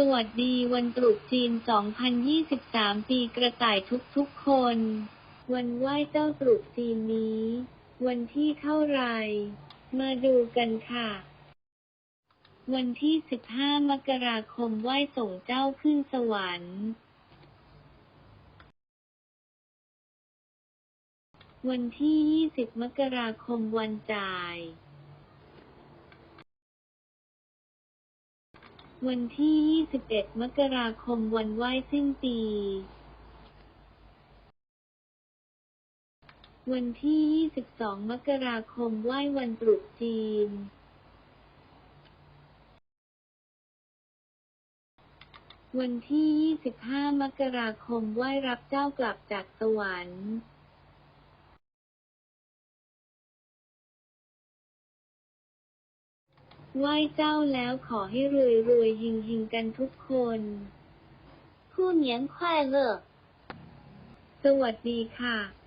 สวัสดีวันตรุษจีน 2023 ปีกระต่ายทุกๆคน วันไหว้เจ้าตรุษจีนนี้ วันที่เท่าไหร่มาดูกันค่ะ วันที่ 15 มกราคมไหว้ส่งเจ้าขึ้นสวรรค์ วันที่ 20 มกราคมวันจ่าย วันที่ 21 มกราคมวันไหว้สิ้นปี วันที่ 22 มกราคมไหว้วันตรุษจีน วันที่ 25 มกราคมไหว้รับเจ้ากลับจากสวรรค์ ไหว้เจ้าแล้วขอให้รวยรวยหิงหิงกันทุกคนคู่เนียน快乐สวัสดีค่ะ